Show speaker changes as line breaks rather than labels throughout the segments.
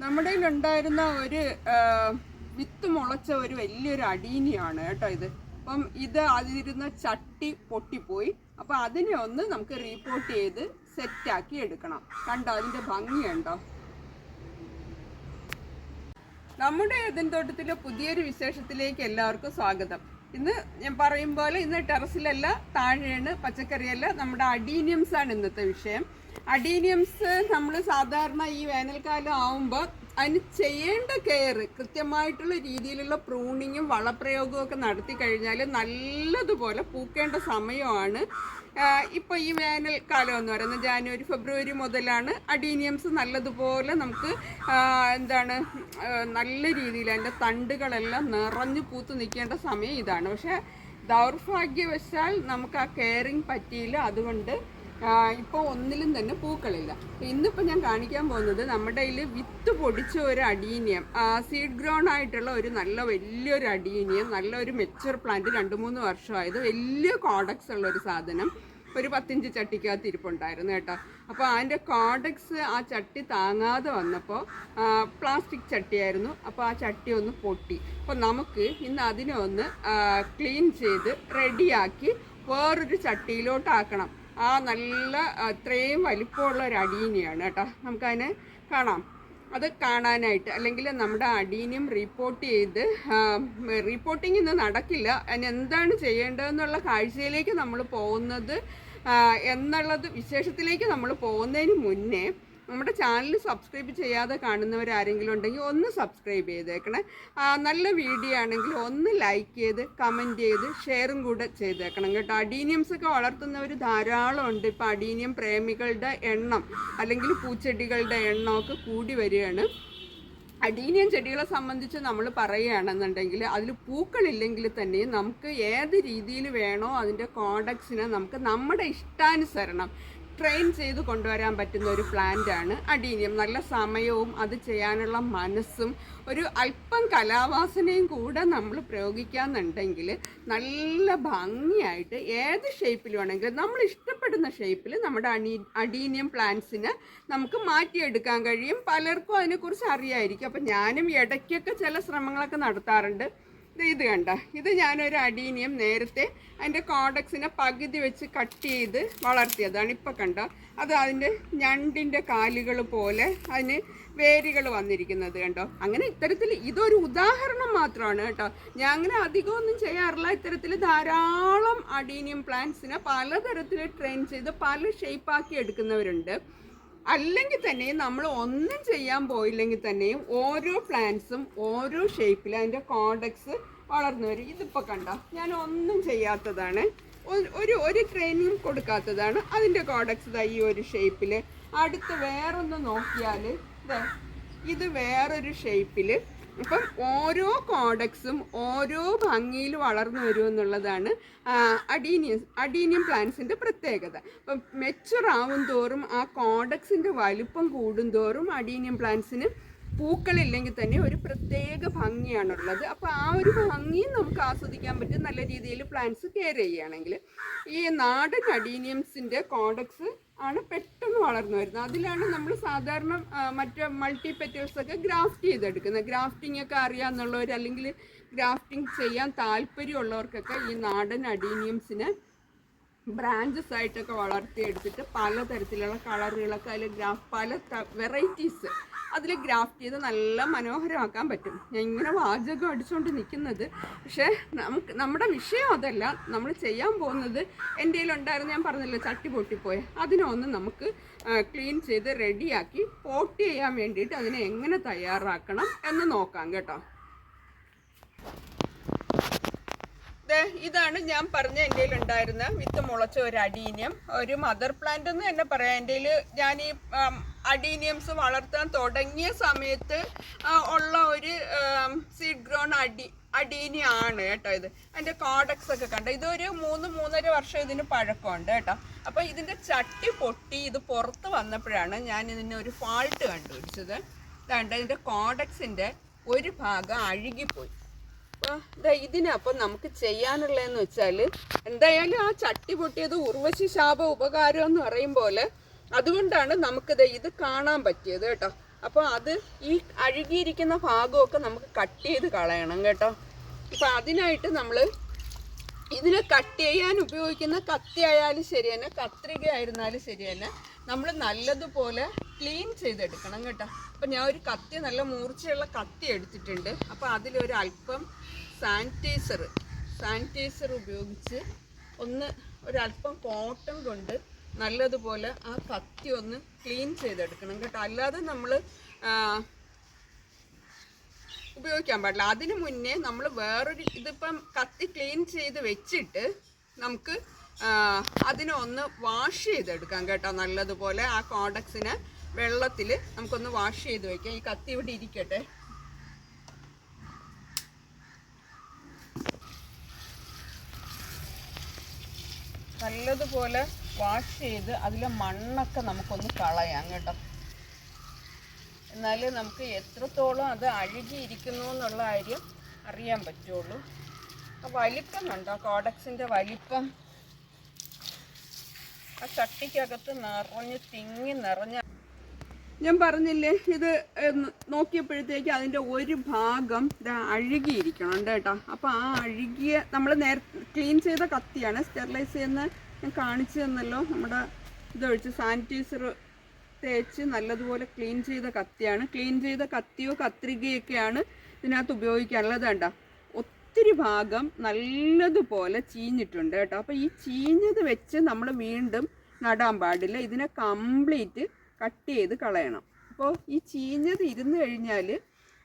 നമ്മുടെ ഉണ്ടായിരുന്ന ഒരു വിത്ത് മുളച്ച ഒരു വലിയൊരു അടീനിയാണ് കേട്ടോ ഇത്. അപ്പം ഇത് അതിരുന്ന ചട്ടി പൊട്ടിപ്പോയി. അപ്പൊ അതിനെ ഒന്ന് നമുക്ക് റീപോർട്ട് ചെയ്ത് സെറ്റാക്കി എടുക്കണം. കണ്ടോ അതിന്റെ ഭംഗിയുണ്ടോ നമ്മുടെ ഏതൻതോട്ടത്തിലെ പുതിയൊരു വിശേഷത്തിലേക്ക് എല്ലാവർക്കും സ്വാഗതം. ഇന്ന് ഞാൻ പറയും പോലെ ഇന്ന് ടെറസിലല്ല താഴെയാണ് പച്ചക്കറിയല്ല നമ്മുടെ അഡീനിയംസ് ആണ് ഇന്നത്തെ വിഷയം. അഡീനിയംസ് നമ്മൾ സാധാരണ ഈ വേനൽക്കാലം ആവുമ്പോൾ അതിന് ചെയ്യേണ്ട കെയർ കൃത്യമായിട്ടുള്ള രീതിയിലുള്ള പ്രൂണിങ്ങും വളപ്രയോഗവും ഒക്കെ നടത്തി കഴിഞ്ഞാൽ നല്ലതുപോലെ പൂക്കേണ്ട സമയമാണ്. ഇപ്പോൾ ഈ വേനൽക്കാലം എന്ന് പറയുന്നത് ജാനുവരി ഫെബ്രുവരി മുതലാണ് അഡീനിയംസ് നല്ലതുപോലെ നമുക്ക് എന്താണ് നല്ല രീതിയിൽ അതിന്റെ തണ്ടുകളെല്ലാം നിറഞ്ഞു പൂത്ത് നിൽക്കേണ്ട സമയം ഇതാണ്. പക്ഷേ ദൗർഭാഗ്യവശാൽ നമുക്ക് ആ കെയറിങ് പറ്റിയില്ല. അതുകൊണ്ട് ഇപ്പോൾ ഒന്നിലും തന്നെ പൂക്കളില്ല. ഇന്നിപ്പോൾ ഞാൻ കാണിക്കാൻ പോകുന്നത് നമ്മുടെ കയ്യിൽ വിത്ത് പൊടിച്ച ഒരു അടീനിയം. സീഡ് ഗ്രോൺ ആയിട്ടുള്ള ഒരു നല്ല വലിയൊരു അടീനിയം നല്ല ഒരു മെച്ചർ പ്ലാന്റ് രണ്ട് മൂന്ന് വർഷമായത്. വലിയ കോഡക്സ് ഉള്ള ഒരു സാധനം. ഒരു പത്തിഞ്ച് ചട്ടിക്കകത്ത് ഇരിപ്പുണ്ടായിരുന്നു കേട്ടോ. അപ്പോൾ അതിന്റെ കോഡക്സ് ആ ചട്ടി താങ്ങാതെ വന്നപ്പോൾ പ്ലാസ്റ്റിക് ചട്ടിയായിരുന്നു. അപ്പോൾ ആ ചട്ടി ഒന്ന് പൊട്ടി. അപ്പോൾ നമുക്ക് ഇന്ന് അതിനെ ഒന്ന് ക്ലീൻ ചെയ്ത് റെഡിയാക്കി വേറൊരു ചട്ടിയിലോട്ടാക്കണം. ആ നല്ല അത്രയും വലിപ്പമുള്ള ഒരു അടീനിയാണ് കേട്ടോ. നമുക്കതിനെ കാണാം. അത് കാണാനായിട്ട് അല്ലെങ്കിൽ നമ്മുടെ അടീനിയം റിപ്പോർട്ട് ചെയ്ത് റിപ്പോർട്ടിംഗ് ഇന്ന് നടക്കില്ല. അതിന് എന്താണ് ചെയ്യേണ്ടതെന്നുള്ള കാഴ്ചയിലേക്ക് നമ്മൾ പോകുന്നത് എന്നുള്ളത് വിശേഷത്തിലേക്ക് നമ്മൾ പോകുന്നതിന് മുന്നേ നമ്മുടെ ചാനൽ സബ്സ്ക്രൈബ് ചെയ്യാതെ കാണുന്നവരാരെങ്കിലും ഉണ്ടെങ്കിൽ ഒന്ന് സബ്സ്ക്രൈബ് ചെയ്തേക്കണേ. നല്ല വീഡിയോ ആണെങ്കിൽ ഒന്ന് ലൈക്ക് ചെയ്ത് കമന്റ് ചെയ്ത് ഷെയറും കൂടെ ചെയ്തേക്കണം കേട്ടോ. അഡീനിയംസ് ഒക്കെ വളർത്തുന്നവർ ധാരാളം ഉണ്ട്. ഇപ്പോൾ അഡീനിയം പ്രേമികളുടെ എണ്ണം അല്ലെങ്കിൽ പൂച്ചെടികളുടെ എണ്ണമൊക്കെ കൂടി വരികയാണ്. അഡീനിയം ചെടികളെ സംബന്ധിച്ച് നമ്മൾ പറയുകയാണെന്നുണ്ടെങ്കിൽ അതിൽ പൂക്കളില്ലെങ്കിൽ തന്നെ നമുക്ക് ഏത് രീതിയിൽ വേണോ അതിന്റെ കോഡക്സിനെ നമുക്ക് നമ്മുടെ ഇഷ്ടാനുസരണം ട്രെയിൻ ചെയ്ത് കൊണ്ടുവരാൻ പറ്റുന്ന ഒരു പ്ലാന്റ് ആണ്. അഡീനിയം നല്ല സമയവും അത് ചെയ്യാനുള്ള മനസ്സും ഒരു അല്പം കലാവാസനയും കൂടെ നമ്മൾ പ്രയോഗിക്കാന്നുണ്ടെങ്കിൽ നല്ല ഭംഗിയായിട്ട് ഏത് ഷേപ്പിൽ വേണമെങ്കിലും നമ്മൾ ഇഷ്ടപ്പെടുന്ന ഷേപ്പിൽ നമ്മുടെ അണി അഡീനിയം പ്ലാന്റ്സിനെ നമുക്ക് മാറ്റിയെടുക്കാൻ കഴിയും. പലർക്കും അതിനെക്കുറിച്ച് അറിയായിരിക്കും. അപ്പം ഞാനും ഇടയ്ക്കൊക്കെ ചില ശ്രമങ്ങളൊക്കെ നടത്താറുണ്ട്. ഇത് കണ്ട? ഇത് ഞാനൊരു അഡീനിയം നേരത്തെ അതിന്റെ കോഡക്സിനെ പകുതി വെച്ച് കട്ട് ചെയ്ത് വളർത്തിയതാണ് ഇപ്പം കണ്ട? അത് അതിന്റെ ഞണ്ടിന്റെ കാലുകൾ പോലെ അതിന് വേരുകൾ വന്നിരിക്കുന്നത് കണ്ടോ? അങ്ങനെ ഇത്തരത്തിൽ ഇതൊരു ഉദാഹരണം മാത്രമാണ് കേട്ടോ. ഞാൻ അങ്ങനെ അധികമൊന്നും ചെയ്യാറില്ല. ഇത്തരത്തിൽ ധാരാളം അഡീനിയം പ്ലാന്റ്സിനെ പലതരത്തിൽ ട്രെയിൻ ചെയ്ത് പല ഷേപ്പാക്കി എടുക്കുന്നവരുണ്ട്. അല്ലെങ്കിൽ തന്നെയും നമ്മൾ ഒന്നും ചെയ്യാൻ പോയില്ലെങ്കിൽ തന്നെയും ഓരോ പ്ലാന്റ്സും ഓരോ ഷേപ്പിൽ അതിന്റെ കോഡക്സ് വളർന്നു വരും. ഇതിപ്പോൾ കണ്ട? ഞാൻ ഒന്നും ചെയ്യാത്തതാണ്. ഒരു ഒരു ട്രെയിനിങ് കൊടുക്കാത്തതാണ് അതിന്റെ കോഡക്സ് ഇതാ ഈ ഒരു ഷേപ്പിൽ അടുത്ത് വേറൊന്ന് നോക്കിയാൽ ഇതാ വേറൊരു ഷേപ്പിൽ അപ്പം ഓരോ കോഡക്സും ഓരോ ഭംഗിയിൽ വളർന്നു വരും എന്നുള്ളതാണ് അഡീനിയം അഡീനിയം പ്ലാന്റ്സിന്റെ പ്രത്യേകത. അപ്പം മെച്ചുർ ആവും തോറും ആ കോഡക്സിന്റെ വലുപ്പം കൂടും തോറും അഡീനിയം പ്ലാന്റ്സിന് പൂക്കളില്ലെങ്കിൽ തന്നെ ഒരു പ്രത്യേക ഭംഗിയാണുള്ളത്. അപ്പോൾ ആ ഒരു ഭംഗിയും നമുക്ക് ആസ്വദിക്കാൻ പറ്റും. നല്ല രീതിയിൽ പ്ലാന്റ്സ് കെയർ ചെയ്യുകയാണെങ്കിൽ ഈ നാടൻ അഡീനിയംസിന്റെ കോഡക്സ് ആണ് പെട്ടെന്ന് വളർന്നു വരുന്നത്. അതിലാണ് നമ്മൾ സാധാരണ മറ്റ് മൾട്ടി പെറ്റൽസ് ഒക്കെ ഗ്രാഫ്റ്റ് ചെയ്തെടുക്കുന്നത്. ഗ്രാഫ്റ്റിംഗ് ഒക്കെ അറിയാമെന്നുള്ളവർ അല്ലെങ്കിൽ ഗ്രാഫ്റ്റിംഗ് ചെയ്യാൻ താല്പര്യമുള്ളവർക്കൊക്കെ ഈ നാടൻ അഡീനിയംസിനെ ബ്രാഞ്ചസ് ആയിട്ടൊക്കെ വളർത്തിയെടുത്തിട്ട് പലതരത്തിലുള്ള കളറുകളൊക്കെ അതിൽ ഗ്രാഫ് പല വെറൈറ്റീസ് അതിൽ ഗ്രാഫ്റ്റ് ചെയ്ത് നല്ല മനോഹരമാക്കാൻ പറ്റും. ഞാൻ ഇങ്ങനെ വാചകം അടിച്ചുകൊണ്ട് നിൽക്കുന്നത് പക്ഷേ നമുക്ക് നമ്മുടെ വിഷയം അതല്ല. നമ്മൾ ചെയ്യാൻ പോകുന്നത് എന്റെ ഉണ്ടായിരുന്നു ഞാൻ പറഞ്ഞില്ല ചട്ടി പൊട്ടിപ്പോയെ. അതിനൊന്ന് നമുക്ക് ക്ലീൻ ചെയ്ത് റെഡിയാക്കി പോട്ട് ചെയ്യാൻ വേണ്ടിയിട്ട് അതിനെ എങ്ങനെ തയ്യാറാക്കണം എന്ന് നോക്കാം കേട്ടോ. ഇതാണ് ഞാൻ പറഞ്ഞ എന്റെ ഉണ്ടായിരുന്ന വിത്ത് മുളച്ച ഒരു അഡീനിയം ഒരു മദർ പ്ലാന്റ് എന്ന് തന്നെ പറയാം. എന്റെ ഞാൻ ഈ അഡീനിയംസ് വളർത്താൻ തുടങ്ങിയ സമയത്ത് ഉള്ള ഒരു സീഡ് ഗ്രോൺ അഡി അടീനിയാണ് കേട്ടോ ഇത്. അതിന്റെ കോഡക്സ് ഒക്കെ കണ്ട? ഇതൊരു മൂന്ന് മൂന്നര വർഷം ഇതിന് പഴക്കമുണ്ട് കേട്ടോ. അപ്പോൾ ഇതിന്റെ ചട്ടി പൊട്ടി ഇത് പുറത്ത് വന്നപ്പോഴാണ് ഞാൻ ഇതിന് ഒരു ഫാൾട്ട് കണ്ടുപിടിച്ചത്. ഇതാണ്ട് ഇതിന്റെ കോഡക്സിന്റെ ഒരു ഭാഗം അഴുകിപ്പോയി. അപ്പോൾ ഇതിനപ്പം നമുക്ക് ചെയ്യാനുള്ളതെന്ന് വെച്ചാൽ എന്തായാലും ആ ചട്ടി പൊട്ടിയത് ഉർവശി ശാപ ഉപകാരം എന്ന് പറയും പോലെ അതുകൊണ്ടാണ് നമുക്കിത് ഇത് കാണാൻ പറ്റിയത് കേട്ടോ. അപ്പോൾ അത് ഈ അഴുകിയിരിക്കുന്ന ഭാഗമൊക്കെ നമുക്ക് കട്ട് ചെയ്ത് കളയണം കേട്ടോ. ഇപ്പം അതിനായിട്ട് നമ്മൾ ഇതിനെ കട്ട് ചെയ്യാൻ ഉപയോഗിക്കുന്ന കത്തി ആയാലും ശരി തന്നെ കത്രിക ആയിരുന്നാലും ശരി തന്നെ നമ്മൾ നല്ലതുപോലെ ക്ലീൻ ചെയ്തെടുക്കണം കേട്ടോ. അപ്പം ഞാൻ ഒരു കത്തി നല്ല മൂർച്ചയുള്ള കത്തി എടുത്തിട്ടുണ്ട്. അപ്പോൾ അതിലൊരു അല്പം സാനിറ്റൈസർ. സാനിറ്റൈസർ ഉപയോഗിച്ച് ഒന്ന് ഒരല്പം കോട്ടൺ കൊണ്ട് നല്ലതുപോലെ ആ കത്തി ഒന്ന് ക്ലീൻ ചെയ്തെടുക്കണം കേട്ടോ. അല്ലാതെ നമ്മൾ ഉപയോഗിക്കാൻ പാടില്ല. അതിന് മുന്നേ നമ്മൾ വേറൊരു ഇതിപ്പം കത്തി ക്ലീൻ ചെയ്ത് വെച്ചിട്ട് നമുക്ക് അതിനെ ഒന്ന് വാഷ് ചെയ്തെടുക്കാം കേട്ടോ. നല്ലതുപോലെ ആ കോഡക്സിനെ വെള്ളത്തിൽ നമുക്കൊന്ന് വാഷ് ചെയ്ത് വയ്ക്കാം ഈ കത്തി ഇവിടെ ഇരിക്കട്ടെ. നല്ലതുപോലെ വാഷ് ചെയ്ത് അതിലെ മണ്ണൊക്കെ നമുക്കൊന്ന് കളയാം കേട്ടോ. എന്നാലേ നമുക്ക് എത്രത്തോളം അത് അഴുകിയിരിക്കുന്നു എന്നുള്ള കാര്യം അറിയാൻ പറ്റുള്ളൂ. ആ വലിപ്പം കണ്ടോ കോഡക്സിന്റെ വലിപ്പം? ആ ചട്ടിക്കകത്ത് നിറഞ്ഞ് തിങ്ങി നിറഞ്ഞ ഞാൻ പറഞ്ഞില്ലേ ഇത് നോക്കിയപ്പോഴത്തേക്ക് അതിന്റെ ഒരു ഭാഗം ഇത് അഴുകിയിരിക്കണം കേട്ടോ. അപ്പോൾ ആ അഴുകിയ നമ്മൾ നേര ക്ലീൻ ചെയ്ത കത്തിയാണ് സ്റ്റെറിലൈസ് ചെയ്യുന്ന ഞാൻ കാണിച്ചു തന്നല്ലോ. നമ്മുടെ ഇതൊഴിച്ച് സാനിറ്റൈസർ തേച്ച് നല്ലതുപോലെ ക്ലീൻ ചെയ്ത കത്തിയാണ്. ക്ലീൻ ചെയ്ത കത്തിയോ കത്രികയൊക്കെയാണ് ഇതിനകത്ത് ഉപയോഗിക്കാനുള്ളത് വേണ്ട ഒത്തിരി ഭാഗം നല്ലതുപോലെ ചീഞ്ഞിട്ടുണ്ട് കേട്ടോ. അപ്പോൾ ഈ ചീഞ്ഞത് വെച്ച് നമ്മൾ വീണ്ടും നടാൻ പാടില്ല. ഇതിനെ കംപ്ലീറ്റ് കട്ട് ചെയ്ത് കളയണം. അപ്പോൾ ഈ ചീഞ്ഞത് ഇരുന്ന് കഴിഞ്ഞാൽ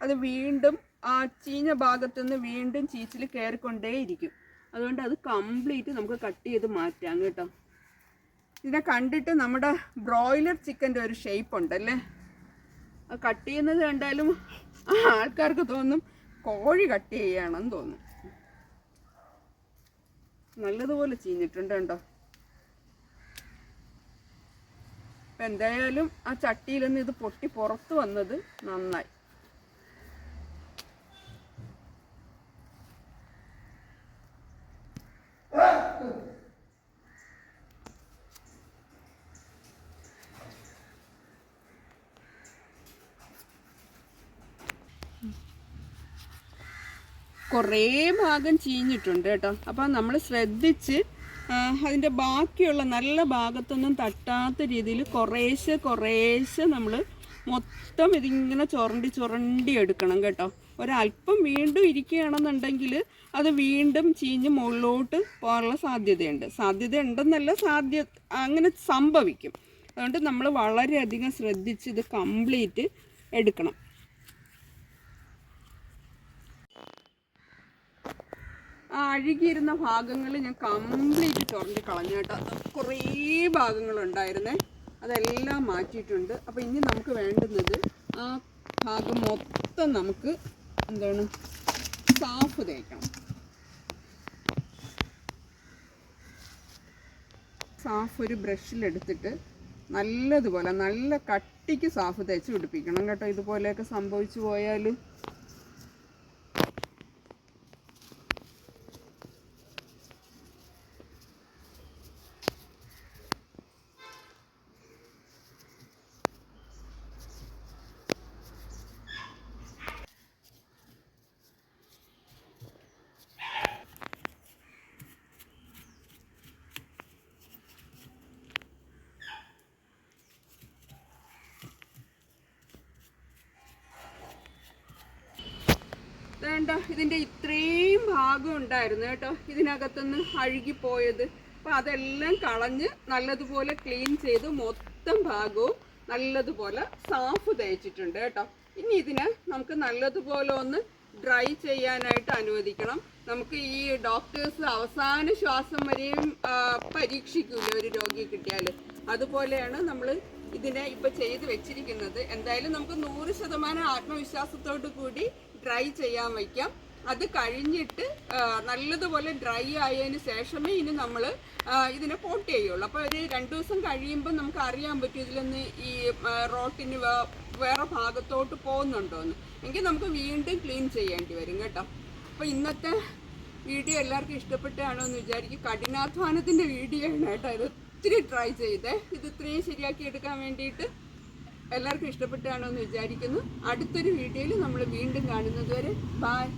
അത് വീണ്ടും ആ ചീഞ്ഞ ഭാഗത്തു നിന്ന് വീണ്ടും ചീച്ചിൽ കയറിക്കൊണ്ടേയിരിക്കും. അതുകൊണ്ട് അത് കംപ്ലീറ്റ് നമുക്ക് കട്ട് ചെയ്ത് മാറ്റാം കേട്ടോ. ഇതിനെ കണ്ടിട്ട് നമ്മുടെ ബ്രോയിലർ ചിക്കന്റെ ഒരു ഷേപ്പ് ഉണ്ടല്ലേ? അത് കട്ട് ചെയ്യുന്നത് കണ്ടാലും ആൾക്കാർക്ക് തോന്നും കോഴി കട്ട് ചെയ്യുകയാണെന്ന് തോന്നും. നല്ലതുപോലെ ചീഞ്ഞിട്ടുണ്ട് കേട്ടോ. അപ്പം എന്തായാലും ആ ചട്ടിയിൽ നിന്ന് ഇത് പൊട്ടി പുറത്ത് വന്നത് നന്നായി. കുറേ ഭാഗം ചീഞ്ഞിട്ടുണ്ട് കേട്ടോ. അപ്പോൾ നമ്മൾ ശ്രദ്ധിച്ച് അതിന്റെ ബാക്കിയുള്ള നല്ല ഭാഗത്തൊന്നും തട്ടാത്ത രീതിയിൽ കുറേശ്ശെ കുറേശ്ശെ നമ്മൾ മൊത്തം ഇതിങ്ങനെ ചുരണ്ടി ചുരണ്ടി എടുക്കണം കേട്ടോ. ഒരല്പം വീണ്ടും ഇരിക്കുകയാണെന്നുണ്ടെങ്കിൽ അത് വീണ്ടും ചീഞ്ഞ് മുകളിലോട്ട് പോകാനുള്ള സാധ്യതയുണ്ട്. സാധ്യത ഉണ്ടെന്നല്ല സാധ്യ അങ്ങനെ സംഭവിക്കും. അതുകൊണ്ട് നമ്മൾ വളരെയധികം ശ്രദ്ധിച്ച് ഇത് കംപ്ലീറ്റ് എടുക്കണം. ആ അഴുകിയിരുന്ന ഭാഗങ്ങൾ ഞാൻ കംപ്ലീറ്റ് തുറഞ്ഞ് കളഞ്ഞു കുറേ ഭാഗങ്ങളുണ്ടായിരുന്നേ. അതെല്ലാം മാറ്റിയിട്ടുണ്ട്. അപ്പോൾ ഇനി നമുക്ക് വേണ്ടുന്നത് ആ ഭാഗം മൊത്തം നമുക്ക് എന്താണ്? സാഫ് തേക്കണം. സാഫ് ഒരു ബ്രഷിലെടുത്തിട്ട് നല്ലതുപോലെ നല്ല കട്ടിക്ക് സാഫ് തേച്ച് പിടിപ്പിക്കണം കേട്ടോ. ഇതുപോലെയൊക്കെ സംഭവിച്ചു പോയാൽ വേണ്ട ഇതിന്റെ ഇത്രയും ഭാഗം ഉണ്ടായിരുന്നു കേട്ടോ. ഇതിനകത്തുനിന്ന് അഴുകിപ്പോയത് അപ്പൊ അതെല്ലാം കളഞ്ഞ് നല്ലതുപോലെ ക്ലീൻ ചെയ്ത് മൊത്തം ഭാഗവും നല്ലതുപോലെ സാഫ് തേച്ചിട്ടുണ്ട് കേട്ടോ. ഇനി ഇതിനെ നമുക്ക് നല്ലതുപോലെ ഒന്ന് ഡ്രൈ ചെയ്യാനായിട്ട് അനുവദിക്കണം. നമുക്ക് ഈ ഡോക്ടേഴ്സ് അവസാന ശ്വാസം വരെയും പരീക്ഷിക്കില്ല പരീക്ഷിക്കൂല ഒരു രോഗിയെ കിട്ടിയാൽ അതുപോലെയാണ് നമ്മൾ ഇതിനെ ഇപ്പൊ ചെയ്ത് വെച്ചിരിക്കുന്നത്. എന്തായാലും നമുക്ക് നൂറ് ശതമാനം ആത്മവിശ്വാസത്തോടു കൂടി ഡ്രൈ ചെയ്യാൻ വയ്ക്കാം. അത് കഴിഞ്ഞിട്ട് നല്ലതുപോലെ ഡ്രൈ ആയതിന് ശേഷമേ ഇനി നമ്മൾ ഇതിനെ പോട്ട് ചെയ്യുള്ളൂ. അപ്പോൾ ഒരു രണ്ട് ദിവസം കഴിയുമ്പോൾ നമുക്ക് അറിയാൻ പറ്റും ഇതിലൊന്ന് ഈ റോട്ടിന് വേറെ ഭാഗത്തോട്ട് പോകുന്നുണ്ടോ എന്ന് എങ്കിൽ നമുക്ക് വീണ്ടും ക്ലീൻ ചെയ്യേണ്ടി വരും കേട്ടോ. അപ്പോൾ ഇന്നത്തെ വീഡിയോ എല്ലാവർക്കും ഇഷ്ടപ്പെട്ടാണോ എന്ന് വിചാരിക്കും. കഠിനാധ്വാനത്തിന്റെ വീഡിയോ ആണ് കേട്ടോ. ഇത് ഒത്തിരി ട്രൈ ചെയ്തേ. ഇത് ഇത്രയും ശരിയാക്കി എടുക്കാൻ വേണ്ടിയിട്ട് എല്ലാവർക്കും ഇഷ്ടപ്പെട്ടാണോ എന്ന് വിചാരിക്കുന്നു. അടുത്തൊരു വീഡിയോയിൽ നമ്മൾ വീണ്ടും കാണുന്നത് വരെ ബായ്